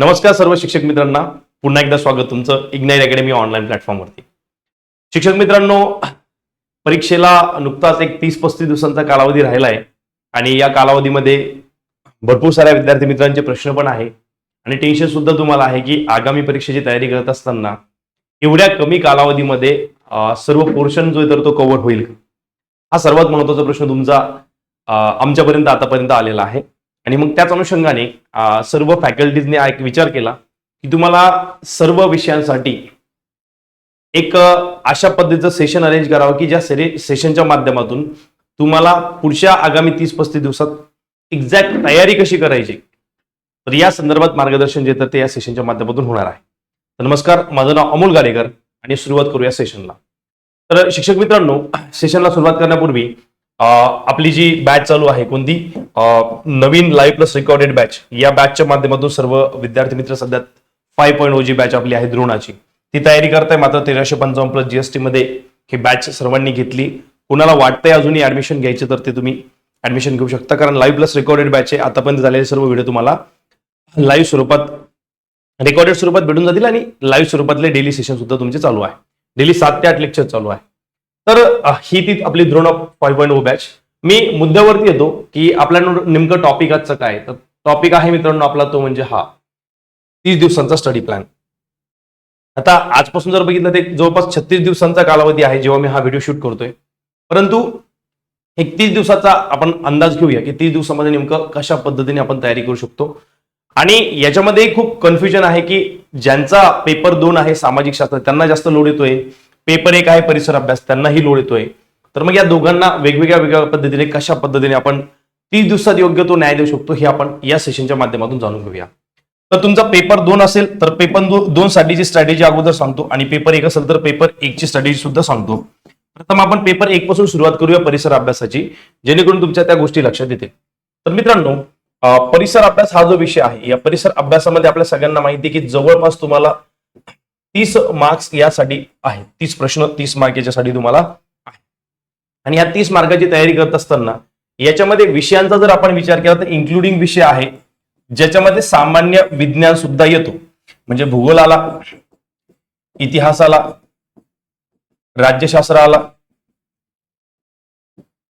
नमस्कार सर्व शिक्षक मित्रांना. पुन्हा एकदा स्वागत तुमचं इग्नाईट अकॅडमी ऑनलाईन प्लॅटफॉर्मवरती शिक्षक मित्रांनो परीक्षेला नुकताच एक तीस पस्तीस दिवसांचा कालावधी राहिला आहे आणि या कालावधीमध्ये भरपूर साऱ्या विद्यार्थी मित्रांचे प्रश्न पण आहे. आणि टेन्शन सुद्धा तुम्हाला आहे की आगामी परीक्षेची तयारी करत असताना एवढ्या कमी कालावधीमध्ये सर्व पोर्शन जो आहे तर तो कव्हर होईल हा सर्वात महत्त्वाचा प्रश्न तुमचा आमच्यापर्यंत आतापर्यंत आलेला आहे. आणि मग त्याच अनुषंगाने सर्व फॅकल्टीजने हा एक विचार केला की तुम्हाला सर्व विषयांसाठी एक अशा पद्धतीचं सेशन अरेंज करावं की ज्या सेरे सेशनच्या माध्यमातून तुम्हाला पुढच्या आगामी तीस पस्तीस दिवसात एक्झॅक्ट तयारी कशी करायची? तर या संदर्भात मार्गदर्शन जे तर ते या सेशनच्या माध्यमातून होणार आहे. तर नमस्कार माझं नाव अमोल गारेकर आणि सुरुवात करूया सेशनला तर शिक्षक मित्रांनो सेशनला सुरुवात करण्यापूर्वी आपली जी बॅच चालू आहे कोणती? नवीन लाईव्ह प्लस रेकॉर्डेड बॅच या बॅचच्या माध्यमातून सर्व विद्यार्थी मित्र सध्या फाय पॉईंट ओ जी बॅच आपली आहे द्रोणाची. ती तयारी करताय मात्र तेराशे पंचावन्न प्लस जीएसटी मध्ये ही बॅच सर्वांनी घेतली. कुणाला वाटतंय अजूनही ऍडमिशन घ्यायचे तर ते तुम्ही ऍडमिशन घेऊ शकता. कारण लाईव्ह प्लस रेकॉर्डेड बॅच आहे आतापर्यंत झालेले सर्व व्हिडिओ तुम्हाला लाईव्ह स्वरूपात रेकॉर्डेड स्वरूपात भेटून जातील आणि लाईव्ह स्वरूपातले डेली सेशन सुद्धा तुमचे चालू आहे. डेली सात ते आठ लेक्चर चालू आहे. तर ही ती आपली Drona five point O batch मी मुद्द्यावरती येतो की आपल्या नेमकं टॉपिक आजचं काय तर टॉपिक आहे मित्रांनो आपला तो म्हणजे हा. तीस दिवसांचा स्टडी प्लॅन आता आजपासून जर बघितलं ते जवळपास छत्तीस दिवसांचा कालावधी आहे जेव्हा मी हा व्हिडिओ शूट करतोय. परंतु एक तीस दिवसाचा आपण अंदाज घेऊया की तीस दिवसामध्ये नेमकं कशा पद्धतीने आपण तयारी करू शकतो. आणि याच्यामध्ये खूप कन्फ्युजन आहे की ज्यांचा पेपर दोन आहे सामाजिक शास्त्र त्यांना जास्त लोड येतोय. पेपर एक आहे परिसर अभ्यास त्यांनाही लोड येतोय. तर मग या दोघांना वेगवेगळ्या वेगळ्या पद्धतीने कशा पद्धतीने आपण तीस दिवसात योग्य तो न्याय देऊ शकतो हे आपण या सेशनच्या माध्यमातून जाणून घेऊया. तर तुमचा पेपर दोन असेल तर पेपर दो, दोन साठीची स्ट्रॅटेजी अगोदर सांगतो आणि पेपर एक असेल तर पेपर एकची स्ट्रॅटेजी सुद्धा सांगतो. प्रथम आपण पेपर एक पासून सुरुवात करूया परिसर अभ्यासाची जेणेकरून तुमच्या त्या गोष्टी लक्षात येतील. तर मित्रांनो परिसर अभ्यास हा जो विषय आहे या परिसर अभ्यासामध्ये आपल्या सगळ्यांना माहिती आहे की जवळपास तुम्हाला तीस मार्क्स यासाठी आहे. तीस प्रश्न तीस मार्क याच्यासाठी तुम्हाला आहे. आणि या तीस मार्काची तयारी करत असताना याच्यामध्ये विषयांचा जर आपण विचार केला तर इन्क्लुडिंग विषय आहे ज्याच्यामध्ये सामान्य विज्ञान सुद्धा येतो. म्हणजे भूगोल आला इतिहास आला राज्यशास्त्र आला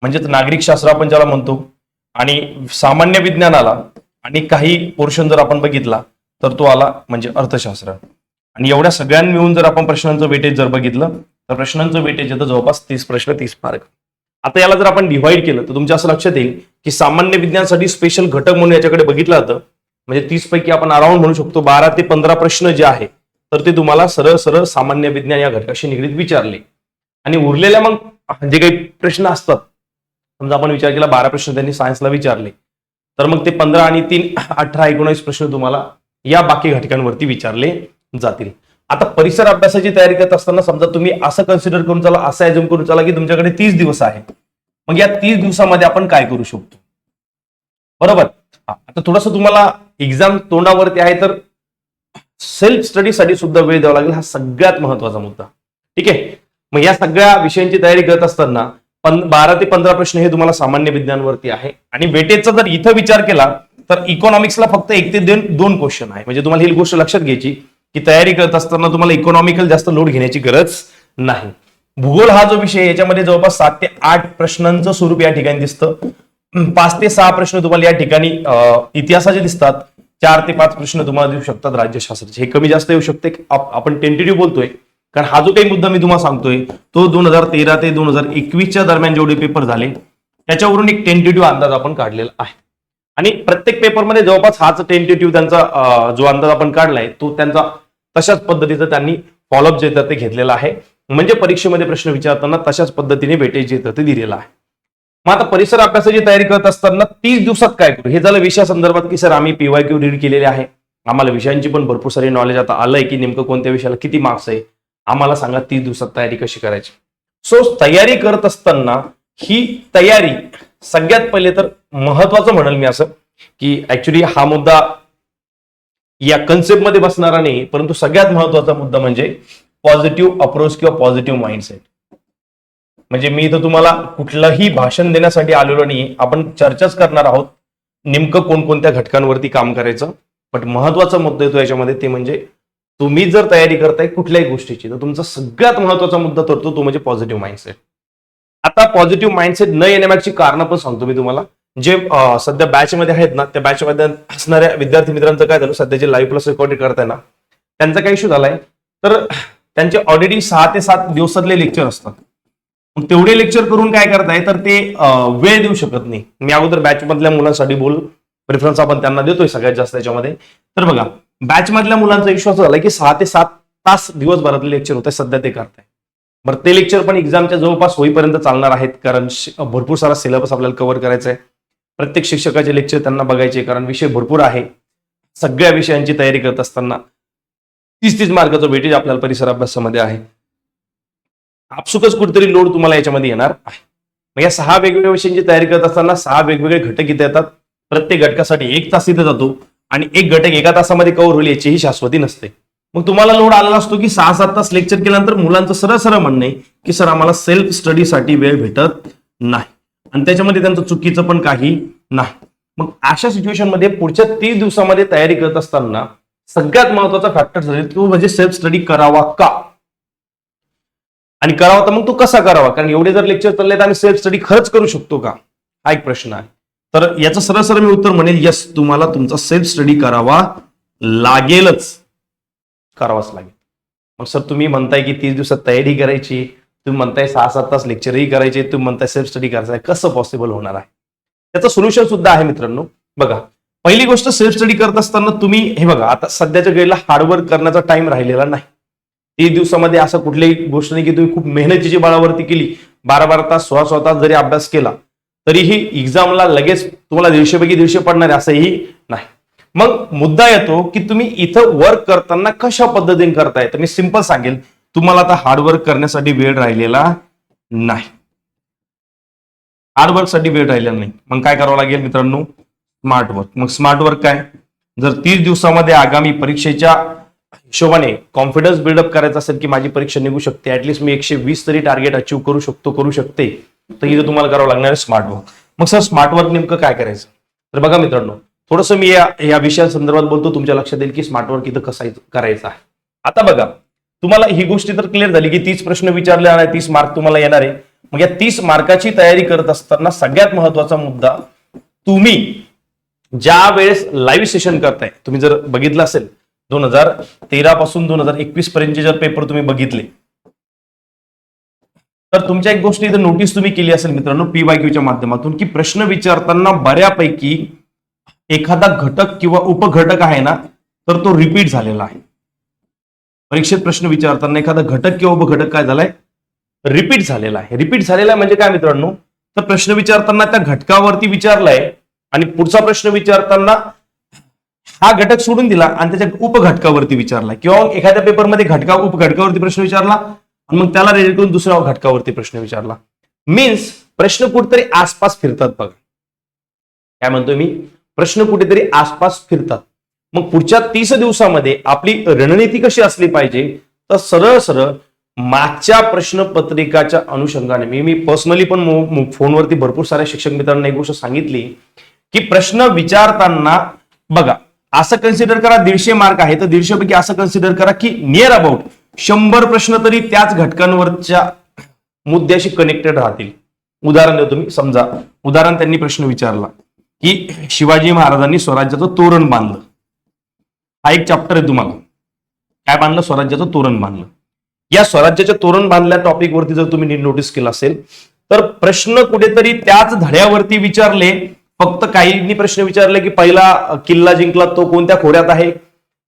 म्हणजेच नागरिक शास्त्र आपण ज्याला म्हणतो आणि सामान्य विज्ञान आला आणि काही पोर्शन जर आपण बघितला तर तो आला म्हणजे अर्थशास्त्र. आणि एवढ्या सगळ्यांना मिळून जर आपण प्रश्नांचं वेटेज जर बघितलं तर प्रश्नांचं वेटेज येतं जवळपास तीस प्रश्न तीस मार्क. आता याला जर आपण डिव्हाइड केलं तर तुमच्या असं लक्षात येईल की सामान्य विज्ञानासाठी स्पेशल घटक म्हणून याच्याकडे बघितलं जातं. म्हणजे तीस पैकी आपण अराउंड म्हणू शकतो बारा ते पंधरा प्रश्न जे आहे तर ते तुम्हाला सरळ सरळ सामान्य विज्ञान या घटकाशी निगडीत विचारले. आणि उरलेल्या मग जे काही प्रश्न असतात समजा आपण विचार केला बारा प्रश्न त्यांनी सायन्सला विचारले तर मग ते पंधरा आणि तीन अठरा एकोणीस प्रश्न तुम्हाला या बाकी घटकांवरती विचारले. जातील. आता परिसर अभ्यासाची तयारी करत असताना समजा तुम्ही असं कन्सिडर करून चला असं आयोजन करून चला की तुमच्याकडे तीस दिवस आहे. मग या तीस दिवसामध्ये आपण काय करू शकतो? बरोबर? आता थोडस तुम्हाला एक्झाम तोंडावरती आहे तर सेल्फ स्टडीसाठी सुद्धा वेळ द्यावा लागेल. हा सगळ्यात महत्त्वाचा मुद्दा. ठीक आहे? मग या सगळ्या विषयांची तयारी करत असताना बारा ते पंधरा प्रश्न हे तुम्हाला सामान्य विज्ञानवरती आहे. आणि वेटेजचा जर इथं विचार केला तर इकॉनॉमिक्सला फक्त एक ते दोन दोन क्वेश्चन आहे. म्हणजे तुम्हाला ही गोष्ट लक्षात घ्यायची. की तयारी करत असताना तुम्हाला इकॉनॉमिकल जास्त लोड घेण्याची गरज नाही. भूगोल हा जो विषय याच्यामध्ये जवळपास सात ते आठ प्रश्नांचं स्वरूप या ठिकाणी दिसतं. पाच ते सहा प्रश्न तुम्हाला या ठिकाणी इतिहासाचे दिसतात. चार ते पाच प्रश्न तुम्हाला देऊ शकतात राज्यशास्त्राचे हे कमी जास्त येऊ शकते. आपण टेंटेटिव्ह बोलतोय. कारण हा जो काही मुद्दा मी तुम्हाला सांगतोय तो दोन हजार तेरा ते दोन हजार एकवीसच्या दरम्यान जेवढे पेपर झाले त्याच्यावरून एक टेंटेटिव्ह अंदाज आपण काढलेला आहे. आणि प्रत्येक पेपरमध्ये जवळपास हाच टेंटेटिव्ह त्यांचा जो अंदाज आपण काढलाय तो त्यांचा तशाच पद्धतीचं त्यांनी फॉलोअप जे ते घेतलेलं आहे. म्हणजे परीक्षेमध्ये प्रश्न विचारताना तशाच पद्धतीने वेटेज जे तर ते दिलेलं आहे. मग आता परिसर अभ्यासाची तयारी करत असताना तीस दिवसात काय करू? हे झालं विषया संदर्भात की सर आम्ही पीवाय क्यू रीड केलेले आहे. आम्हाला विषयांची पण भरपूर सारी नॉलेज आता आलंय की नेमकं कोणत्या विषयाला किती मार्क्स आहे? आम्हाला सांगा तीस दिवसात तयारी कशी करायची? सो तयारी करत असताना ही तयारी सगळ्यात पहिले तर महत्वाचं म्हणेल मी असं की ऍक्च्युली हा मुद्दा या कन्सेप्टमध्ये बसणारा नाही परंतु सगळ्यात महत्त्वाचा मुद्दा म्हणजे पॉझिटिव्ह अप्रोच किंवा पॉझिटिव्ह माइंडसेट म्हणजे मी इथं तुम्हाला कुठलंही भाषण देण्यासाठी आलेलो नाही आपण चर्चाच करणार आहोत नेमकं कोणकोणत्या घटकांवरती काम करायचं. बट महत्त्वाचा मुद्दा येतो याच्यामध्ये ते म्हणजे तुम्ही जर तयारी करताय कुठल्याही गोष्टीची तर तुमचा सगळ्यात महत्त्वाचा मुद्दा ठरतो तो म्हणजे पॉझिटिव्ह माइंडसेट आता पॉझिटिव्ह माइंडसेट न येण्यामागची कारण पण सांगतो मी तुम्हाला. जे सध्या सध्या बॅचमध्ये आहेत ना त्या बॅचमध्ये असणाऱ्या विद्यार्थी मित्रांचं काय झालं सध्या जे लाईव्ह प्लस रेकॉर्डिंग करताय ना त्यांचा काय इश्यू झालाय? तर त्यांचे ऑलरेडी सहा ते सात दिवसातले लेक्चर असतात. मग तेवढे लेक्चर करून काय करताय तर ते वेळ देऊ शकत नाही. मी अगोदर बॅच मधल्या मुलांसाठी बोल प्रेफरन्स आपण त्यांना देतोय सगळ्यात जास्त याच्यामध्ये. तर बघा बॅच मधल्या मुलांचा इश्यू असा झाला की सहा ते सात तास दिवसभरातले लेक्चर होते सध्या ते करताय. बरं ते लेक्चर पण एक्झामच्या जवळपास होईपर्यंत चालणार आहेत कारण भरपूर सारा सिलेबस आपल्याला कव्हर करायचा आहे प्रत्येक शिक्षकाचे लेक्चर त्यांना बघायचे कारण विषय भरपूर आहे. सगळ्या विषयांची तयारी करत असताना तीस तीस मार्काचं वेटेज आपल्याला परिसर अभ्यासामध्ये आहे. आपसुकच कुठेतरी लोड तुम्हाला याच्यामध्ये येणार आहे. मग या सहा वेगवेगळ्या विषयांची तयारी करत असताना सहा वेगवेगळे घटक इथे येतात. प्रत्येक घटकासाठी एक तास इथे जातो आणि एक घटक एका तासामध्ये कव्हर होईल याचीही शाश्वती नसते. मग तुम्हाला लोड आलेला असतो की सहा सात तास लेक्चर केल्यानंतर मुलांचं सरळ सरळ म्हणणं आहे की सर आम्हाला सेल्फ स्टडीसाठी वेळ भेटत नाही. आणि त्याच्यामध्ये त्यांचं चुकीचं पण काही नाही. मग अशा सिच्युएशनमध्ये पुढच्या तीस दिवसामध्ये तयारी करत असताना सगळ्यात महत्त्वाचा फॅक्टर झाले तो म्हणजे सेल्फ स्टडी करावा का? आणि करावा तर मग तो कसा करावा? कारण एवढे जर लेक्चर चालले तर आम्ही सेल्फ स्टडी खरंच करू शकतो का? हा एक प्रश्न आहे. तर याचं सरळ सरळ मी उत्तर म्हणेल यस तुम्हाला तुमचा सेल्फ स्टडी करावा लागेलच. करावाच लागेल. मग सर तुम्ही म्हणताय की तीस दिवसात तयारी करायची. तुम्ही म्हणताय सहा सात तास लेक्चरही करायचे तुम्ही म्हणताय सेल्फ स्टडी करायचं आहे कसं पॉसिबल होणार आहे? त्याचं सोल्युशन सुद्धा आहे मित्रांनो. बघा पहिली गोष्ट सेल्फ स्टडी करत असताना तुम्ही हे बघा आता सध्याच्या घडीला हार्डवर्क करण्याचा टाइम राहिलेला नाही. तीस दिवसामध्ये असं कुठलीही गोष्ट नाही की तुम्ही खूप मेहनतीची बळावरती केली बारा बारा तास सोळा सोळा तास जरी अभ्यास केला तरीही एक्झामला लगेच तुम्हाला दीडशेपैकी दीडशे पडणार असंही नाही. मग मुद्दा येतो की तुम्ही इथं वर्क करताना कशा पद्धतीने करताय? तर मी सिंपल सांगेल. तुम्हाला आता हार्डवर्क करण्यासाठी वेळ राहिलेला नाही. हार्डवर्कसाठी वेळ राहिलेला नाही. मग काय करावं लागेल मित्रांनो? स्मार्ट वर्क मग स्मार्ट वर्क काय? जर तीस दिवसामध्ये आगामी परीक्षेच्या हिशोबाने कॉन्फिडन्स बिल्डअप करायचा असेल की माझी परीक्षा निघू शकते ऍटलिस्ट मी एकशे वीस तरी टार्गेट अचीव्ह करू शकतो करू शकते तर इथं तुम्हाला करावं लागणार आहे स्मार्ट वर्क मग सर स्मार्ट वर्क नेमकं काय करायचं? तर बघा मित्रांनो थोडंसं मी या या विषयासंदर्भात बोलतो तुमच्या लक्षात येईल की स्मार्ट वर्क इथं कसं करायचं आहे. आता बघा तुम्हाला ही गोष्टी तर क्लिअर झाली की तीस प्रश्न विचारले आणि तीस मार्क तुम्हाला येणार आहे. मग या तीस मार्काची तयारी करत असताना सगळ्यात महत्त्वाचा मुद्दा तुम्ही ज्या वेळेस लाईव्ह सेशन करताय तुम्ही जर बघितलं असेल दोन हजार तेरा पासून दोन हजार एकवीस पर्यंतचे जर पेपर तुम्ही बघितले तर तुमच्या एक गोष्ट इथं नोटीस तुम्ही केली असेल मित्रांनो पी वाय क्यूच्या माध्यमातून की प्रश्न विचारताना बऱ्यापैकी एखादा घटक किंवा उपघटक आहे ना तर तो रिपीट झालेला आहे. परीक्षेत प्रश्न विचारताना एखादा घटक किंवा उपघटक काय झालाय? रिपीट झालेला आहे. रिपीट झालेला आहे म्हणजे काय मित्रांनो? तर प्रश्न विचारताना त्या घटकावरती विचारलाय आणि पुढचा प्रश्न विचारताना हा घटक सोडून दिला आणि त्याच्या उपघटकावरती विचारला किंवा एखाद्या पेपरमध्ये घटका उपघटकावरती प्रश्न विचारला आणि मग त्याला रिलेट करून दुसऱ्या घटकावरती प्रश्न विचारला. मीन्स प्रश्न कुठेतरी आसपास फिरतात बघा. काय म्हणतोय मी? प्रश्न कुठेतरी आसपास फिरतात. मग पुढच्या तीस दिवसामध्ये आपली रणनीती कशी असली पाहिजे? तर सरळ सरळ मागच्या प्रश्नपत्रिकाच्या अनुषंगाने मी मी पर्सनली पण मो- फोनवरती भरपूर साऱ्या शिक्षक मित्रांना एक गोष्ट सांगितली की प्रश्न विचारताना बघा असं कन्सिडर करा दीडशे मार्क आहे तर दीडशे पैकी असं कन्सिडर करा की नियर अबाउट शंभर प्रश्न तरी त्याच घटकांवरच्या मुद्द्याशी कनेक्टेड राहतील. उदाहरण देतो मी समजा उदाहरण त्यांनी प्रश्न विचारला की शिवाजी महाराजांनी स्वराज्याचं तोरण बांधलं. हा एक चॅप्टर आहे तुम्हाला. काय बांधलं? स्वराज्याचं तोरण बांधलं. या स्वराज्याच्या तोरण बांधल्या टॉपिक वरती जर तुम्ही नीट नोटीस केलं असेल तर प्रश्न कुठेतरी त्याच धड्यावरती विचारले. फक्त काहींनी प्रश्न विचारले की पहिला किल्ला जिंकला तो कोणत्या खोऱ्यात आहे?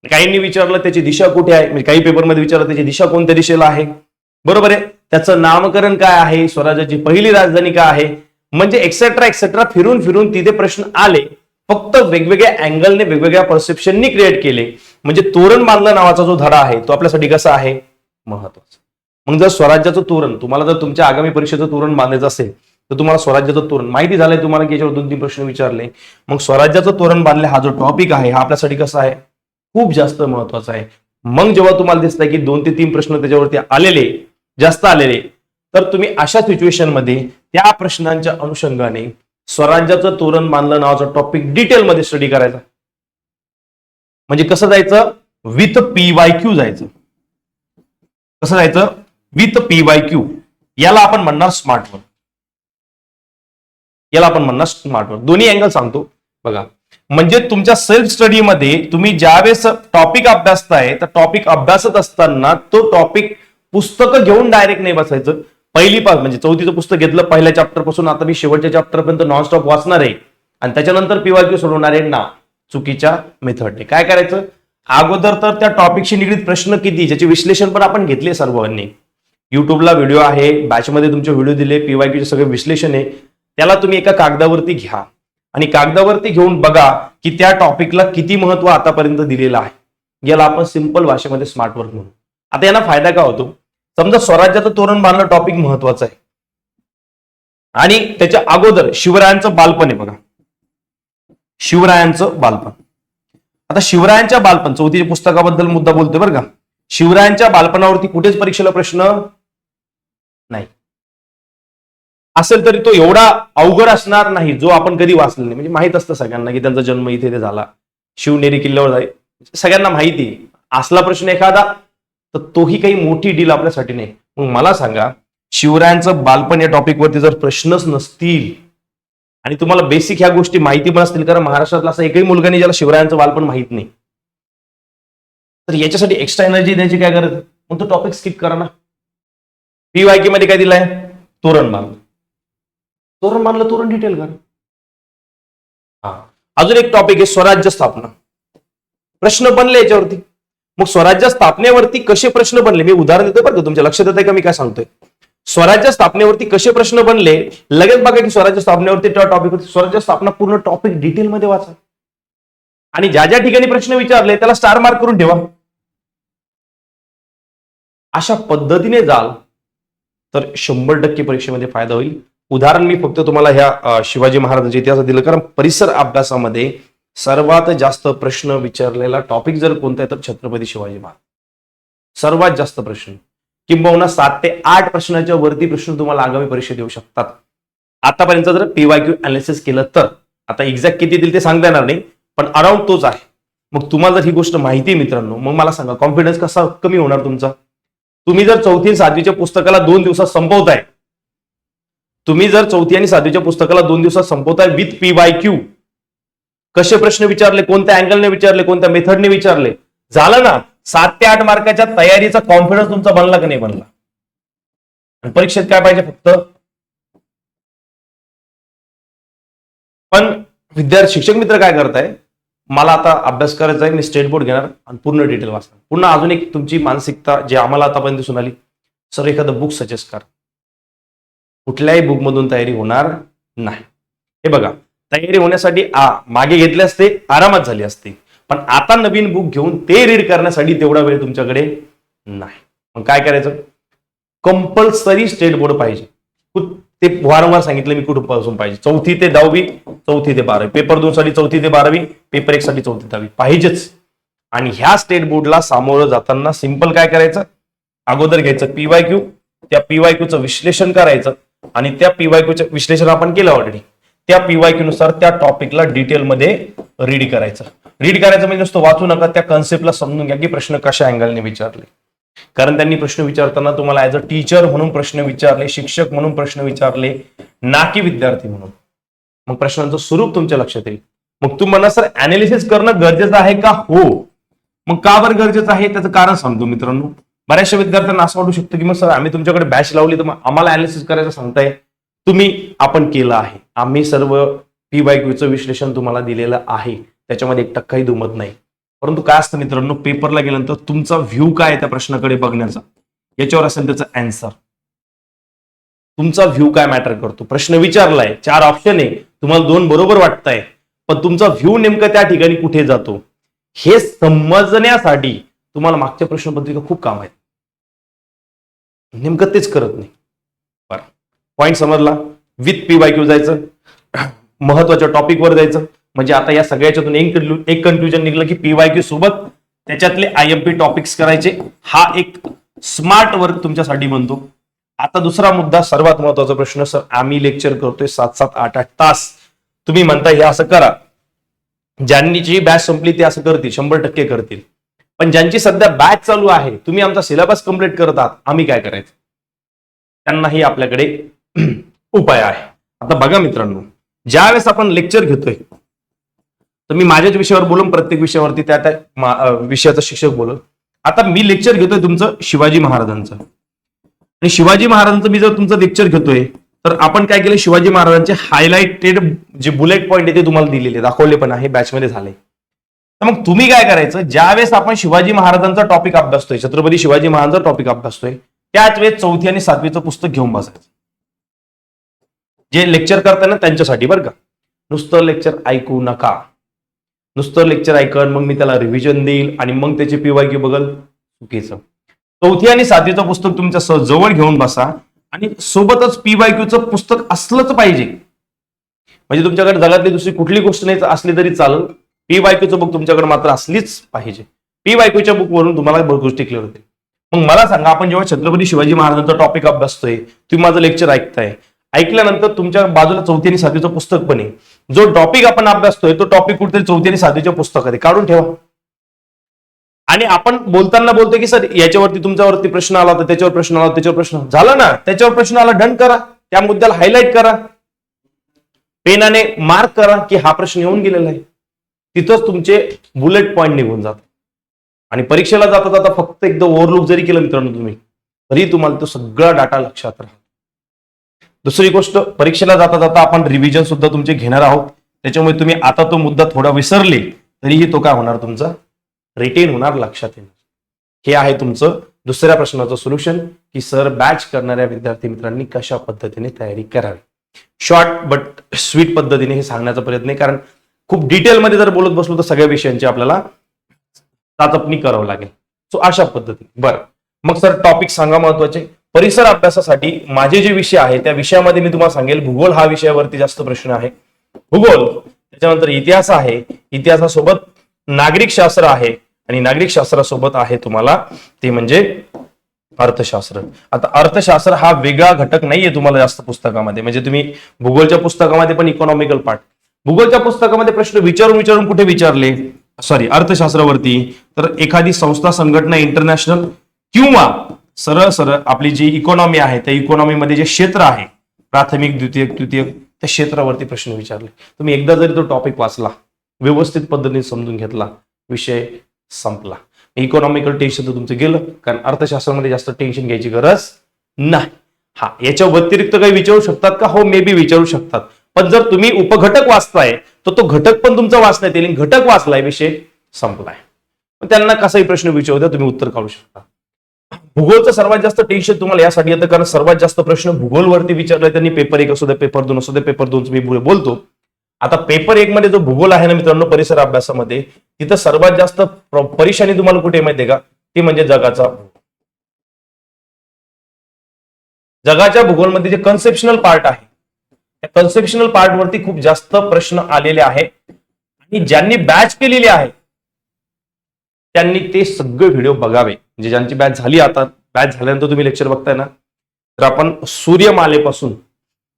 काहींनी विचारलं त्याची दिशा कुठे आहे? म्हणजे काही पेपरमध्ये विचारलं त्याची दिशा कोणत्या दिशेला आहे? बरोबर आहे? त्याचं नामकरण काय आहे? स्वराज्याची पहिली राजधानी काय आहे? म्हणजे एक्सेट्रा एक्सेट्रा फिरून फिरून तिथे प्रश्न आले. फक्त वेगवेगळ्या अँगलने वेगवेगळ्या परसेप्शननी क्रिएट केले. म्हणजे तोरण बांधला नावाचा जो धडा आहे तो आपल्यासाठी कसा आहे? महत्त्वाचा. मग जर स्वराज्याचं तोरण तुम्हाला जर तुमच्या आगामी परीक्षेचं तोरण बांधायचं असेल तर तुम्हाला स्वराज्याचं तोरण माहिती झालंय तुम्हाला की याच्यावर दोन तीन प्रश्न विचारले. मग स्वराज्याचं तोरण बांधले हा जो टॉपिक आहे हा आपल्यासाठी कसा आहे? खूप जास्त महत्त्वाचा आहे. मग जेव्हा तुम्हाला दिसतंय की दोन ते तीन प्रश्न त्याच्यावरती आलेले जास्त आलेले तर तुम्ही अशा सिच्युएशनमध्ये त्या प्रश्नांच्या अनुषंगाने स्वराज्याचं तोरण बांधलं नावाचा टॉपिक डिटेलमध्ये स्टडी करायचा. म्हणजे कसं जायचं? विथ पी वाय क्यू जायचं. कसं जायचं? विथ पी वाय क्यू याला आपण म्हणणार स्मार्ट वर्क याला आपण म्हणणार स्मार्ट वर्क दोन्ही अँगल सांगतो. बघा. म्हणजे तुमच्या सेल्फ स्टडीमध्ये तुम्ही ज्यावेळेस टॉपिक अभ्यासताय तर टॉपिक अभ्यासत असताना तो टॉपिक पुस्तकं घेऊन डायरेक्ट नाही बसायचं. पहिली पास म्हणजे चौथीचं पुस्तक घेतलं पहिल्या चॅप्टरपासून आता मी शेवटच्या चॅप्टर पर्यंत नॉनस्टॉप वाचणार आहे. आणि त्याच्यानंतर पीवायक्यू सोडवणार आहे ना चुकीच्या मेथडने काय करायचं? अगोदर तर त्या टॉपिकशी निगडीत प्रश्न किती? ज्याचे विश्लेषण पण आपण घेतले सर्वांनी. युट्यूबला व्हिडिओ आहे बॅचमध्ये तुमचे व्हिडिओ दिले पीवायक्यूचे सगळे विश्लेषण आहे. त्याला तुम्ही एका कागदावरती घ्या. आणि कागदावरती घेऊन बघा की त्या टॉपिकला किती महत्त्व आतापर्यंत दिलेलं आहे. याला आपण सिंपल भाषेमध्ये स्मार्ट वर्क म्हणू. आता यांना फायदा का होतो? समजा स्वराज्याचं तोरण बांधणं टॉपिक महत्वाचं आहे. आणि त्याच्या अगोदर शिवरायांचं बालपण आहे बघा. शिवरायांचं बालपण. आता शिवरायांच्या बालपण चौथीच्या पुस्तकाबद्दल मुद्दा बोलतोय बरं का. शिवरायांच्या बालपणावरती कुठेच परीक्षेला प्रश्न नाही. असेल तरी तो एवढा अवघड असणार नाही जो आपण कधी वाचला नाही. म्हणजे माहीत असतं सगळ्यांना की त्यांचा जन्म इथे झाला. शिवनेरी किल्ल्यावर जाईल सगळ्यांना माहिती आहे. असला प्रश्न एखादा तर तोही काही मोठी डील आपल्यासाठी नाही. मग मला सांगा शिवरायांचं बालपण या टॉपिकवरती जर प्रश्नच नसतील आणि तुम्हाला बेसिक ह्या गोष्टी माहिती पण असतील कारण महाराष्ट्रातला असा एकही मुलगा नाही ज्याला शिवरायांचं बालपण माहीत नाही. तर याच्यासाठी एक्स्ट्रा एनर्जी द्यायची काय गरज? मग तो टॉपिक स्किप करा ना. पी वाय के मध्ये काय दिलाय? तोरण बांधलं. तोरण बांधलं तोरण डिटेल करा. हा. अजून एक टॉपिक आहे स्वराज्य स्थापना. प्रश्न बनले याच्यावरती. मग स्वराज्य स्थापनेवरती कसे प्रश्न बनले? मी उदाहरण देतो बरं का तुमच्या. लक्षात येत आहे का मी काय सांगतोय? स्वराज्य स्थापनेवरती कसे प्रश्न बनले? लगेच बघा की स्वराज्य स्थापनेवरती त्या टॉपिक स्वराज्य स्थापना पूर्ण टॉपिक डिटेलमध्ये वाचा. आणि ज्या ज्या ठिकाणी प्रश्न विचारले त्याला स्टार मार्क करून ठेवा. अशा पद्धतीने जाल तर शंभर टक्के परीक्षेमध्ये फायदा होईल. उदाहरण मी फक्त तुम्हाला ह्या शिवाजी महाराजांच्या इतिहासात दिलं कारण परिसर अभ्यासामध्ये सर्वात जास्त प्रश्न विचारलेला टॉपिक जर कोणता आहे तर छत्रपती शिवाजी महाराज. सर्वात जास्त प्रश्न. किंबहुना सात ते आठ प्रश्नाच्या वरती प्रश्न तुम्हाला आगामी परीक्षेत येऊ शकतात. आतापर्यंत जर पीवायक्यू अनालिसिस केलं तर. आता एक्झॅक्ट किती दिल ते सांगता येणार नाही पण अराउंड तोच आहे. मग तुम्हाला जर ही गोष्ट माहिती आहे मित्रांनो मग मला सांगा कॉन्फिडन्स कसा कमी होणार तुमचा? तुम्ही जर चौथी आणि सातवीच्या पुस्तकाला दोन दिवसात संपवताय. तुम्ही जर चौथी आणि सातवीच्या पुस्तकाला दोन दिवसात संपवताय विथ पी वाय क्यू कसे प्रश्न विचारले कोणत्या अँगलने विचारले कोणत्या मेथडने विचारले? झालं ना सात ते आठ मार्काच्या तयारीचा कॉन्फिडन्स तुमचा बनला का नाही बनला? आणि परीक्षेत काय पाहिजे फक्त? पण विद्यार्थी शिक्षक मित्र काय करताय? मला आता अभ्यास करायचा आहे मी स्टेट बोर्ड घेणार आणि पूर्ण डिटेल वाचणार. पुन्हा अजून एक तुमची मानसिकता जी आम्हाला आतापर्यंत दिसून आली. सर एखादं बुक सजेस्ट करा. कुठल्याही बुकमधून तयारी होणार नाही. हे बघा तयारी होण्यासाठी आ मागे घेतले असते आरामात झाली असते. पण आता नवीन बुक घेऊन ते रीड करण्यासाठी तेवढा वेळ तुमच्याकडे नाही. मग काय करायचं? कंपल्सरी स्टेट बोर्ड पाहिजे. ते वारंवार सांगितलं मी कुठं पासून पाहिजे. चौथी ते दहावी चौथी ते बारावी. पेपर दोन साठी चौथी ते बारावी पेपर एक साठी चौथी दहावी. पाहिजेच. आणि ह्या स्टेट बोर्डला सामोरं जाताना सिंपल काय करायचं? अगोदर घ्यायचं पीवाय क्यू त्या पीवाय क्यूचं विश्लेषण करायचं. आणि त्या पीवाय क्यूचं विश्लेषण आपण केलं ऑलरेडी त्या पीवायनुसार त्या टॉपिकला डिटेलमध्ये रीड करायचं. रीड करायचं म्हणजे नुसतं वाचू नका त्या कन्सेप्टला समजून घ्या की प्रश्न कशा अँगलने विचारले. कारण त्यांनी प्रश्न विचारताना तुम्हाला ऍज अ टीचर म्हणून प्रश्न विचारले शिक्षक म्हणून प्रश्न विचारले ना की विद्यार्थी म्हणून. मग प्रश्नांचं स्वरूप तुमच्या लक्षात येईल. मग तुम्हाला म्हणा सर अनालिसिस करणं गरजेचं आहे का? हो. मग का बरं गरजेचं आहे? त्याचं कारण सांगतो मित्रांनो. बऱ्याचशा विद्यार्थ्यांना असं वाटू शकतं की मग सर आम्ही तुमच्याकडे बॅच लावली तर मग आम्हाला अनालिसिस करायचं सांगताय. तुम्ही आपण केलं आहे. आम्ही सर्व पी बाय क्यूचं विश्लेषण तुम्हाला दिलेलं आहे. त्याच्यामध्ये एक टक्काही दुमत नाही. परंतु काय असतं मित्रांनो पेपरला गेल्यानंतर तुमचा व्ह्यू काय त्या प्रश्नाकडे बघण्याचा? याच्यावर असेल त्याचा अँसर तुमचा व्ह्यू काय मॅटर करतो? प्रश्न विचारलाय चार ऑप्शन आहे. तुम्हाला दोन बरोबर वाटताय. पण तुमचा व्ह्यू नेमकं त्या ठिकाणी कुठे जातो? हे समजण्यासाठी तुम्हाला मागच्या प्रश्नपत्रिका खूप काम आहेत. नेमकं तेच करत नाही. बरं. पॉईंट समजला? विथ पी वाय क्यू जायचं महत्त्वाच्या टॉपिकवर जायचं. म्हणजे आता या सगळ्याच्यातून एक एक कन्क्ल्युजन निघलं की पी वाय क्यू सोबत त्याच्यातले आय एम पी टॉपिक्स करायचे. हा एक स्मार्ट वर्क तुमच्यासाठी बनतो. आता दुसरा मुद्दा सर्वात महत्त्वाचा प्रश्न सर आम्ही लेक्चर करतोय सात सात आठ आठ तास. तुम्ही म्हणता हे असं करा. ज्यांची बॅच संपली ते असं करतील शंभर टक्के करतील. पण ज्यांची सध्या बॅच चालू आहे तुम्ही आमचा सिलेबस कंप्लीट करत आहात आम्ही काय करायचं? त्यांनाही आपल्याकडे उपाय आहे. आता बघा मित्रांनो ज्यावेळेस आपण लेक्चर घेतोय तर मी माझ्याच विषयावर बोलून प्रत्येक विषयावरती त्या त्या विषयाचा शिक्षक बोलत आता मी लेक्चर घेतोय तुमचं शिवाजी महाराजांचं. आणि शिवाजी महाराजांचं मी जर तुमचं लेक्चर घेतोय तर आपण काय केलं शिवाजी महाराजांचे हायलाइटेड जे बुलेट पॉईंट आहे ते तुम्हाला दिलेले दाखवले पण आहे बॅचमध्ये झाले. तर मग तुम्ही काय करायचं ज्यावेळेस आपण शिवाजी महाराजांचा टॉपिक अभ्यासतोय छत्रपती शिवाजी महाराजांचा टॉपिक अभ्यासतोय त्याच वेळेस चौथी आणि सातवीचं पुस्तक घेऊन बसायचं. जे लेक्चर करताना त्यांच्यासाठी बरं का. नुसतं लेक्चर ऐकू नका. नुसतं लेक्चर ऐकन मग मी त्याला रिव्हिजन देईल आणि मग त्याचे पीवाय क्यू बघल. चुकीचं. चौथी आणि सातवीचं पुस्तक तुमच्या स- जवळ घेऊन बसा. आणि सोबतच पीवाय क्यूचं पुस्तक असलंच पाहिजे. म्हणजे तुमच्याकडे जगातली दुसरी कुठली गोष्ट नाही असली तरी चालेल. पीवाय क्यूचं बुक तुमच्याकडे मात्र असलीच पाहिजे. पी बुक बुकवरून तुम्हाला भरपूर गोष्टी क्लिअर होते मग मला सांगा आपण जेव्हा छत्रपती शिवाजी महाराजांचा टॉपिक अभ्यासतोय तुम्ही माझं लेक्चर ऐकताय ऐकल्यानंतर तुमच्या बाजूला चौथी आणि सातवीचं पुस्तक पण आहे. जो टॉपिक आपण अभ्यासतोय तो टॉपिक कुठेतरी चौथी आणि सातवीच्या पुस्तकात आहे. काढून ठेवा. आणि आपण बोलताना बोलतोय की सर याच्यावरती तुमच्यावरती प्रश्न आला तर त्याच्यावर प्रश्न आला त्याच्यावर प्रश्न झाला ना? त्याच्यावर प्रश्न आला डन करा. त्या मुद्द्याला हायलाईट करा. पेनाने मार्क करा की हा प्रश्न येऊन गेलेला आहे. तिथंच तुमचे बुलेट पॉईंट निघून जातात. आणि परीक्षेला जाता जाता फक्त एकदा ओव्हरलुक जरी केलं मित्रांनो तुम्ही तरी तुम्हाला तो सगळा डाटा लक्षात राहतो. दुसरी गोष्ट परीक्षेला जाता जाता आपण रिव्हिजन सुद्धा तुमचे घेणार आहोत. त्याच्यामुळे तुम्ही आता तो मुद्दा थोडा विसरले तरीही तो काय होणार तुमचा? रिटेन होणार लक्षात येणार. हे आहे तुमचं दुसऱ्या प्रश्नाचं सोल्युशन की सर बॅच करणाऱ्या विद्यार्थी मित्रांनी कशा पद्धतीने तयारी करावी? शॉर्ट बट स्वीट पद्धतीने हे सांगण्याचा प्रयत्न आहे कारण खूप डिटेलमध्ये जर बोलत बसलो तर सगळ्या विषयांची आपल्याला चाचपणी करावं लागेल. सो अशा पद्धतीने. बरं. मग सर टॉपिक सांगा महत्त्वाचे. परिसर अभ्यासासाठी माझे जे विषय आहे त्या विषयामध्ये मी तुम्हाला सांगेल भूगोल हा विषयावरती जास्त प्रश्न आहे. भूगोल त्याच्यानंतर इतिहास आहे. इतिहासासोबत नागरिक शास्त्र आहे आणि नागरिक शास्त्रासोबत आहे तुम्हाला ते म्हणजे अर्थशास्त्र. आता अर्थशास्त्र हा वेगळा घटक नाहीये तुम्हाला जास्त पुस्तकामध्ये. म्हणजे तुम्ही भूगोलच्या पुस्तकामध्ये पण इकॉनॉमिकल पार्ट भूगोलच्या पुस्तकामध्ये प्रश्न विचारून विचारून कुठे विचारले? सॉरी अर्थशास्त्रावरती. तर एखादी संस्था संघटना इंटरनॅशनल किंवा सरळ सरळ आपली जी इकॉनॉमी आहे त्या इकॉनॉमीमध्ये जे क्षेत्र आहे प्राथमिक द्वितीयक तृतीयक त्या क्षेत्रावरती प्रश्न विचारले. तुम्ही एकदा जरी तो टॉपिक वाचला व्यवस्थित पद्धतीने समजून घेतला विषय संपला. इकॉनॉमिकल टेन्शन तर तुमचं गेलं कारण अर्थशास्त्रामध्ये जास्त टेन्शन घ्यायची गरज नाही. हा याच्या व्यतिरिक्त काही विचारू शकतात का? हो मे बी विचारू शकतात. पण जर तुम्ही उपघटक वाचताय तर तो घटक पण तुमचा वाचण्यात येईल घटक वाचलाय विषय संपलाय. त्यांना कसाही प्रश्न विचारू द्या तुम्ही उत्तर काढू शकता. भूगोलचं सर्वात जास्त टेन्शन तुम्हाला यासाठी येतं कारण सर्वात जास्त प्रश्न भूगोलवरती विचारलाय त्यांनी पेपर एक असू दे पेपर दोन असू दे पेपर दोन मी बोलतो. आता पेपर एक मध्ये जो भूगोल आहे ना मित्रांनो परिसर अभ्यासामध्ये तिथं सर्वात जास्त परेशानी तुम्हाला कुठे आहे माहितीये का? ती म्हणजे जगाचा जगाच्या भूगोलमध्ये जे कन्सेप्शनल पार्ट आहे त्या कन्सेप्शनल पार्ट वरती खूप जास्त प्रश्न आलेले आहेत. आणि ज्यांनी बॅच केलेली आहे त्यांनी ते सगळे व्हिडिओ बघावे. म्हणजे ज्यांची बॅच झाली आता बॅच झाल्यानंतर तुम्ही लेक्चर बघताय ना? तर आपण सूर्यमालेपासून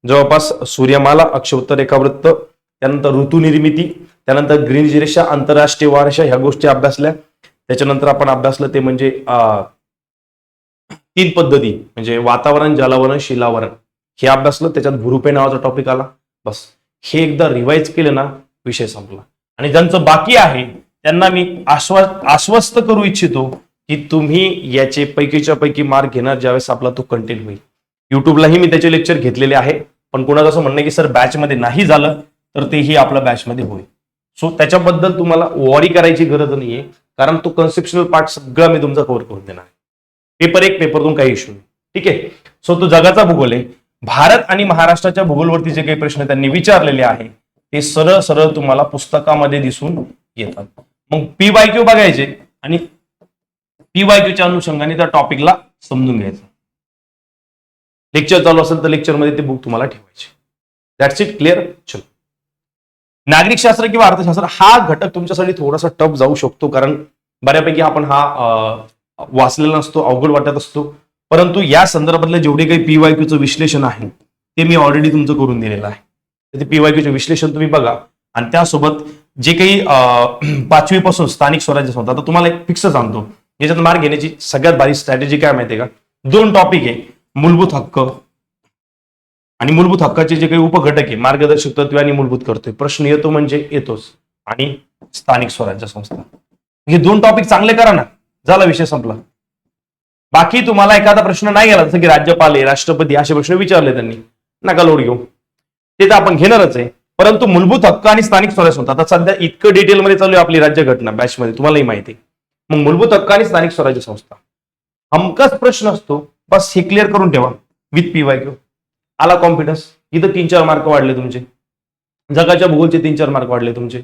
जवळपास सूर्यमाला अक्षोत्तर रेखावृत्त त्यानंतर ऋतुनिर्मिती त्यानंतर ग्रीन रेषा आंतरराष्ट्रीय वारशा ह्या गोष्टी अभ्यासल्या. त्याच्यानंतर आपण अभ्यासलं ते म्हणजे तीन पद्धती म्हणजे वातावरण जलावरण शिलावरण. हे अभ्यासलं त्याच्यात भुरुपे नावाचा टॉपिक आला. बस. हे एकदा रिवाईज केलं ना विषय संपला. आणि ज्यांचं बाकी आहे त्यांना मी आश्वा आश्वस्त करू इच्छितो की तुम्ही याचे पैकीच्या पैकी मार्क घेणार ज्यावेळेस आपला तो कंटेंट होईल. युट्यूबलाही मी त्याचे लेक्चर घेतलेले आहे. पण कोणाचं असं म्हणणं की सर बॅचमध्ये नाही झालं तर तेही आपल्या बॅचमध्ये होईल. सो त्याच्याबद्दल तुम्हाला वॉरी करायची गरज नाहीये. कारण तो कन्सेप्शनल पार्ट सगळा मी तुमचा कव्हर करून देणार आहे. पेपर एक पेपर दोन काही इश्यू नाही. ठीक आहे? सो तो जगाचा भूगोल आहे. भारत आणि महाराष्ट्राच्या भूगोलवरती जे काही प्रश्न त्यांनी विचारलेले आहे ते सरळ सरळ तुम्हाला पुस्तकामध्ये दिसून येतात. मग पी वाय क्यू बघायचे आणि पी वाय क्यूच्या अनुषंगाने त्या टॉपिकला समजून घ्यायचं. लेक्चर चालू असेल तर लेक्चरमध्ये ते बुक तुम्हाला ठेवायचे. दॅट्स इट क्लिअर चलो. नागरिकशास्त्र किंवा अर्थशास्त्र हा घटक तुमच्यासाठी थोडासा टफ जाऊ शकतो कारण बऱ्यापैकी आपण हा वाचलेला नसतो अवघड वाटत असतो. परंतु या संदर्भातलं जेवढे काही पीवायक्यूचं विश्लेषण आहे ते मी ऑलरेडी तुमचं करून दिलेलं आहे. तर ते पीवायक्यूचे विश्लेषण तुम्ही बघा. आणि त्यासोबत जे काही पाचवी पासून स्थानिक स्वराज्य संस्था आता तुम्हाला एक फिक्स सांगतो. याच्यात मार्ग घेण्याची सगळ्यात भारी स्ट्रॅटेजी काय माहितीये का? दोन टॉपिक आहे. मूलभूत हक्क आणि मूलभूत हक्काचे जे काही उपघटक आहे मार्गदर्शक तत्वे आणि मूलभूत करतोय प्रश्न येतो म्हणजे येतोच. आणि स्थानिक स्वराज्य संस्था. हे दोन टॉपिक चांगले करा ना. झाला विषय संपला. बाकी तुम्हाला एखादा प्रश्न नाही गेला जसं की राज्यपाल आहे राष्ट्रपती असे प्रश्न विचारले त्यांनी. नका लोड घेऊ. ते तर आपण घेणारच आहे. परंतु मूलभूत हक्क आणि स्थानिक स्वराज्य संस्था. आता सध्या इतकं डिटेलमध्ये चालू आहे आपली राज्यघटना बॅचमध्ये तुम्हालाही माहिती आहे. मग मूलभूत हक्क आणि स्थानिक स्वराज्य संस्था. हमकाच प्रश्न असतो बस हे क्लिअर करून ठेवा. विथ पी वाय क्यू आला कॉन्फिडन्स इथं तीन चार मार्क वाढले तुमचे. जगाच्या भूगोलचे तीन चार मार्क वाढले तुमचे.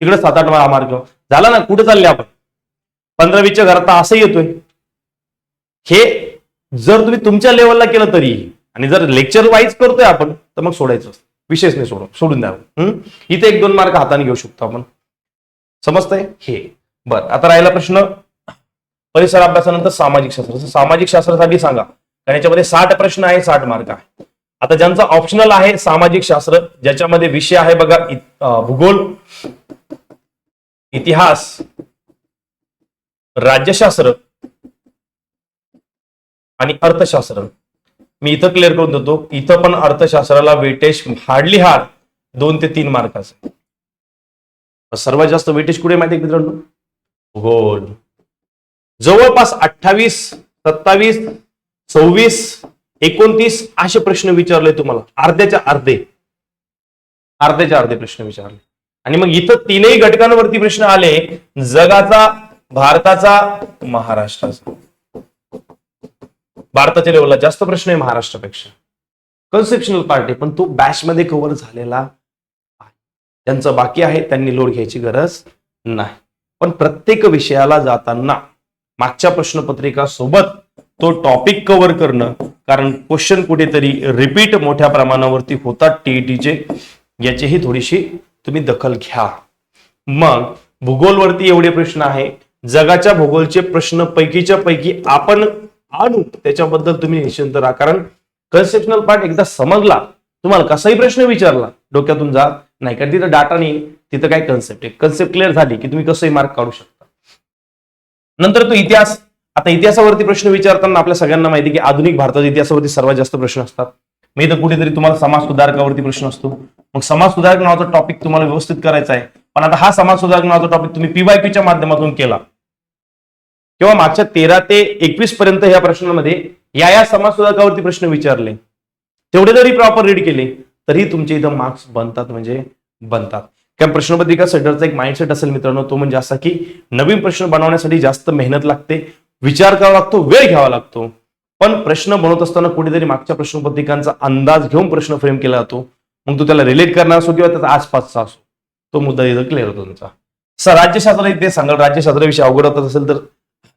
इकडे सात आठ मार्क झाला ना? कुठे चालले आपण? पंधरा वीसच्या घरात असं येतोय. हे जर तुम्ही तुमच्या लेवलला केलं तरी आणि जर लेक्चर वाईज करतोय आपण तर मग सोडायचं विशेष नाही सोडून सोडून द्यावं इथे एक दोन मार्क हाताने घेऊ शकतो आपण. समजतंय? हे. बर आता राहिला प्रश्न. परिसर अभ्यासानंतर सामाजिक शास्त्र. सामाजिक शास्त्रासाठी सांगा. कारण याच्यामध्ये साठ प्रश्न आहे साठ मार्क आहे. आता ज्यांचा ऑप्शनल आहे सामाजिक शास्त्र ज्याच्यामध्ये विषय आहे बघा भूगोल इतिहास राज्यशास्त्र आणि अर्थशास्त्र. मी इथं क्लिअर करून देतो इथं पण अर्थशास्त्राला वेटेज हार्डली हार्ड दोन ते तीन मार्काचं सर्वात जास्त वेटेज कुठे माहिती मित्रांनो? भूगोल. जवळपास अठ्ठावीस सत्तावीस सव्वीस एकोणतीस असे प्रश्न विचारले तुम्हाला. अर्ध्याच्या अर्धे. अर्ध्याच्या अर्धे प्रश्न विचारले. आणि मग इथं तीनही घटकांवरती प्रश्न आले जगाचा भारताचा महाराष्ट्राचा. भारताच्या लेवलला जास्त प्रश्न आहे महाराष्ट्रापेक्षा. कन्सेप्शनल पार्ट आहे पण तो बॅच मध्ये कव्हर झालेला आहे. त्यांचं बाकी आहे त्यांनी लोड घ्यायची गरज नाही. पण प्रत्येक विषयाला जाताना मागच्या प्रश्नपत्रिका सोबत तो टॉपिक कव्हर करणं कारण क्वेश्चन कुठेतरी रिपीट मोठ्या प्रमाणावरती होतात टीईटीचे याचीही थोडीशी तुम्ही दखल घ्या. मग भूगोलवरती एवढे प्रश्न आहे जगाच्या भूगोलचे प्रश्न पैकीच्या पैकी आपण आणू त्याच्याबद्दल तुम्ही निश्चिंत राहा. कारण कन्सेप्शनल पार्ट एकदा समजला तुम्हाला कसाही प्रश्न विचारला डोक्यातून जा नाही. कारण तिथं डाटा नाही तिथं काय कन्सेप्ट आहे? कन्सेप्ट क्लिअर झाली की तुम्ही कसंही मार्क काढू शकता. नंतर तो इतिहास. आता इतिहासावरती प्रश्न विचारताना आपल्या सगळ्यांना माहिती की आधुनिक भारताच्या इतिहासावरती सर्वात जास्त प्रश्न असतात. मी तर कुठेतरी तुम्हाला समाज सुधारकावरती प्रश्न असतो. मग समाज सुधारक नावाचा टॉपिक तुम्हाला व्यवस्थित करायचा आहे. पण आता हा समाज सुधारक नावाचा टॉपिक तुम्ही पीवायपीच्या च्या माध्यमातून केला. किंवा मागच्या तेरा ते एकवीस पर्यंत या प्रश्नामध्ये या या समाजसुधारकावरती प्रश्न विचारले. तेवढे जरी प्रॉपर रीड केले तरी तुमचे इथं मार्क्स बनतात म्हणजे बनतात. कारण प्रश्नपत्रिका सेटरचा एक माइंडसेट असेल मित्रांनो तो म्हणजे असा की नवीन प्रश्न बनवण्यासाठी जास्त मेहनत लागते विचार करावा लागतो वेळ घ्यावा लागतो. पण प्रश्न बनवत असताना कुठेतरी मागच्या प्रश्नपत्रिकांचा अंदाज घेऊन प्रश्न फ्रेम केला जातो. मग तो त्याला रिलेट करणार असो किंवा त्याचा आसपासचा असो तो मुद्दा इथं क्लिअर होतो तुमचा. सर राज्यशास्त्र इथे सांगाल राज्यशास्त्राविषयी अवघड होत असेल तर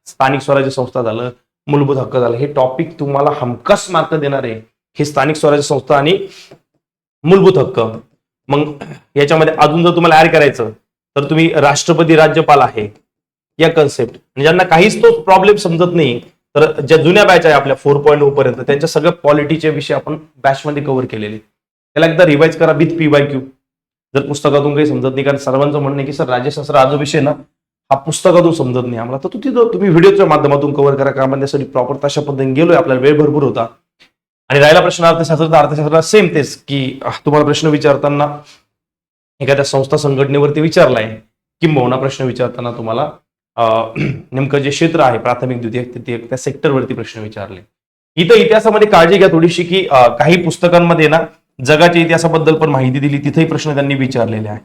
स्थानिक स्वराज्य संस्था झालं मूलभूत हक्क झालं हे टॉपिक तुम्हाला हमखास मार्क देणार आहे. हे स्थानिक स्वराज्य संस्था आणि मूलभूत हक्क. मग याच्यामध्ये अजून जर तुम्हाला ऍड करायचं तर तुम्ही राष्ट्रपती राज्यपाल आहे. या कन्सेप्ट ज्यांना काहीच तो प्रॉब्लेम समजत नाही तर ज्या जुन्या बॅच आहे आपल्या फोर पॉईंट oh पर्यंत त्यांच्या सगळ्या पॉलिटीचे विषय आपण बॅचमध्ये कव्हर केलेले त्याला एकदा रिवाईज करा विथ पी वाय क्यू जर पुस्तकातून काही समजत नाही कारण सर्वांचं म्हणणं की सर राज्यशास्त्र हा जो विषय ना हा पुस्तकातून समजत नाही. आम्हाला तर तू तिथं तुम्ही व्हिडिओच्या माध्यमातून कव्हर करा कारण त्यासाठी प्रॉपर तशा पद्धतीने गेलोय आपल्याला वेळ भरपूर होता. आणि राहिला प्रश्न अर्थशास्त्र तर अर्थशास्त्राला सेम तेच की तुम्हाला प्रश्न विचारताना एखाद्या संस्था संघटनेवरती विचारलाय किंबहुना प्रश्न विचारताना तुम्हाला नेमकं जे क्षेत्र आहे प्राथमिक द्वितीय तृतीयक त्या सेक्टरवरती प्रश्न विचारले. इथं इतिहासामध्ये काळजी घ्या थोडीशी की काही पुस्तकांमध्ये ना जगाच्या इतिहासाबद्दल पण माहिती दिली तिथेही प्रश्न त्यांनी विचारलेले आहे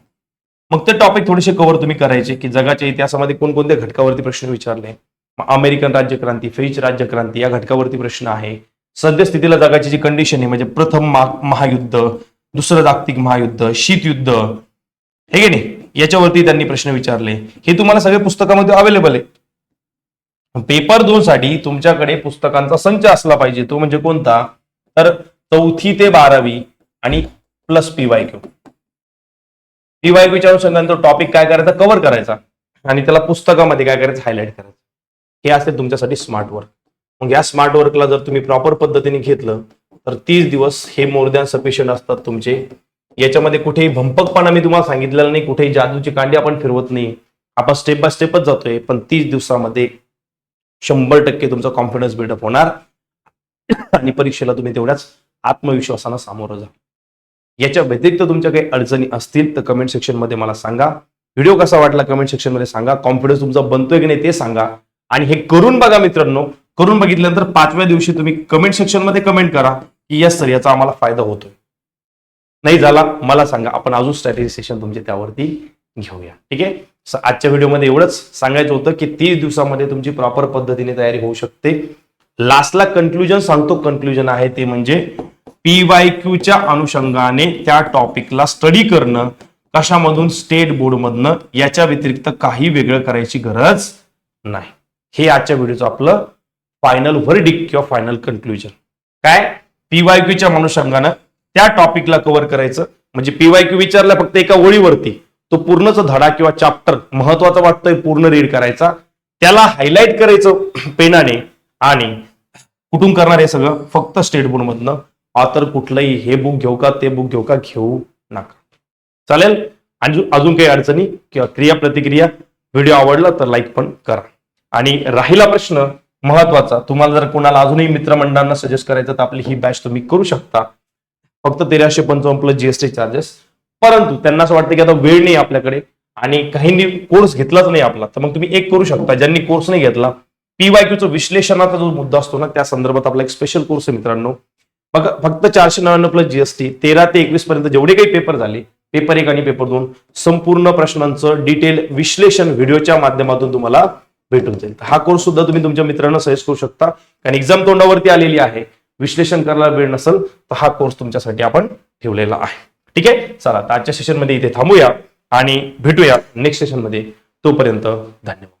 मग ते टॉपिक थोडेसे कव्हर तुम्ही करायचे की जगाच्या इतिहासामध्ये कोणकोणत्या घटकावरती प्रश्न विचारले? मग अमेरिकन राज्यक्रांती फ्रेंच राज्यक्रांती या घटकावरती प्रश्न आहे. सद्यस्थितीला जगाची जी कंडिशन आहे म्हणजे प्रथम महायुद्ध दुसरं जागतिक महायुद्ध शीतयुद्ध हे की नाही? याच्यावरती त्यांनी प्रश्न विचारले. हे तुम्हाला सगळे पुस्तकामध्ये अवेलेबल आहे. पेपर दोन साठी तुमच्याकडे पुस्तकांचा संच असला पाहिजे. तो म्हणजे कोणता? तर चौथी ते बारावी आणि प्लस पीवाय क्यू. पीवाय अनुषंगाने तो टॉपिक काय करायचा? कव्हर करायचा. आणि त्याला पुस्तकामध्ये काय करायचं? हायलाईट करायचं. हे असेल तुमच्यासाठी स्मार्ट वर्क मग या स्मार्ट वर्कला जर तुम्ही प्रॉपर पद्धतीने घेतलं तर तीस दिवस हे मोर दॅन सफिशियंट असतात तुमचे. याच्यामध्ये कुठेही भंपकपणा मी तुम्हाला सांगितलेलं नाही. कुठेही जादूची कांडी आपण फिरवत नाही. आपण स्टेप बाय स्टेपच जातोय पण तीस दिवसामध्ये शंभर टक्के तुमचा कॉन्फिडन्स बिल्डअप होणार. आणि परीक्षेला तुम्ही तेवढ्याच आत्मविश्वासानं सामोरं जा. याच्या व्यतिरिक्त तुमच्या काही अडचणी असतील तर कमेंट सेक्शनमध्ये मला सांगा. व्हिडिओ कसा वाटला कमेंट सेक्शनमध्ये सांगा. कॉन्फिडन्स तुमचा बनतोय की नाही ते सांगा. आणि हे करून बघा मित्रांनो. करून बघितल्यानंतर पाचव्या दिवशी तुम्ही कमेंट सेक्शनमध्ये कमेंट करा की यस सर याचा आम्हाला फायदा होतोय. नाही झाला मला सांगा. आपण अजून स्ट्रॅटेजी सेशन तुमचे त्यावरती घेऊया. ठीक आहे? आजच्या व्हिडिओमध्ये एवढंच. सांगायचं होतं की तीस दिवसामध्ये तुमची प्रॉपर पद्धतीने तयारी होऊ शकते. लास्टला कन्क्ल्युजन सांगतो. कन्क्ल्युजन आहे ते म्हणजे पीवाय क्यूच्या अनुषंगाने त्या टॉपिकला स्टडी करणं कशामधून स्टेट बोर्डमधनं याच्या व्यतिरिक्त काही वेगळं करायची गरज नाही. हे आजच्या व्हिडिओचं आपलं फायनल व्हर्डिक किंवा फायनल कन्क्लुजन काय? पीवाय क्यूच्या अनुषंगानं त्या टॉपिकला कव्हर करायचं. म्हणजे पीवाय क्यू विचारला फक्त एका ओळीवरती. तो पूर्णच धडा किंवा चॅप्टर महत्त्वाचा वाटतोय पूर्ण रीड करायचा. त्याला हायलाईट करायचं पेनाने. आणि कुठून करणार हे सगळं? फक्त स्टेट बोर्ड मधनं ऑथर कुठलंही हे बुक घेऊ का ते बुक घेऊ का घेऊ नका. चालेल? आणि अजून काही अडचणी किंवा क्रिया प्रतिक्रिया व्हिडिओ आवडला तर लाईक पण करा. आणि राहिला प्रश्न महत्त्वाचा तुम्हाला जर कोणाला अजूनही मित्रमंडळांना सजेस्ट करायचं तर आपली ही बॅच तुम्ही करू शकता. फक्त तेराशे पंचावन्न प्लस जीएसटी चार्जेस परंतु त्यांना असं वाटतं की आता वेळ नाही आपल्याकडे आणि काहींनी कोर्स घेतलाच नाही आपला तर मग तुम्ही एक करू शकता. ज्यांनी कोर्स नाही घेतला पीवायक्यूचं विश्लेषणाचा जो मुद्दा असतो ना त्या संदर्भात आपला एक स्पेशल कोर्स आहे मित्रांनो. फक्त चारशे नव्याण्णव प्लस जीएसटी तेरा ते एकवीस पर्यंत जेवढे काही पेपर झाले पेपर एक आणि पेपर दोन संपूर्ण प्रश्नांचं डिटेल विश्लेषण व्हिडिओच्या माध्यमातून तुम्हाला भेटून जाईल. तर हा कोर्स सुद्धा तुम्ही तुमच्या मित्रांना सजेस्ट करू शकता. कारण एक्झाम तोंडावरती आलेली आहे विश्लेषण करायला वेळ नसेल तर हा कोर्स तुमच्यासाठी आपण ठेवलेला आहे. ठीक आहे? चला आजच्या सेशनमध्ये इथे थांबूया आणि भेटूया नेक्स्ट सेशनमध्ये तोपर्यंत धन्यवाद.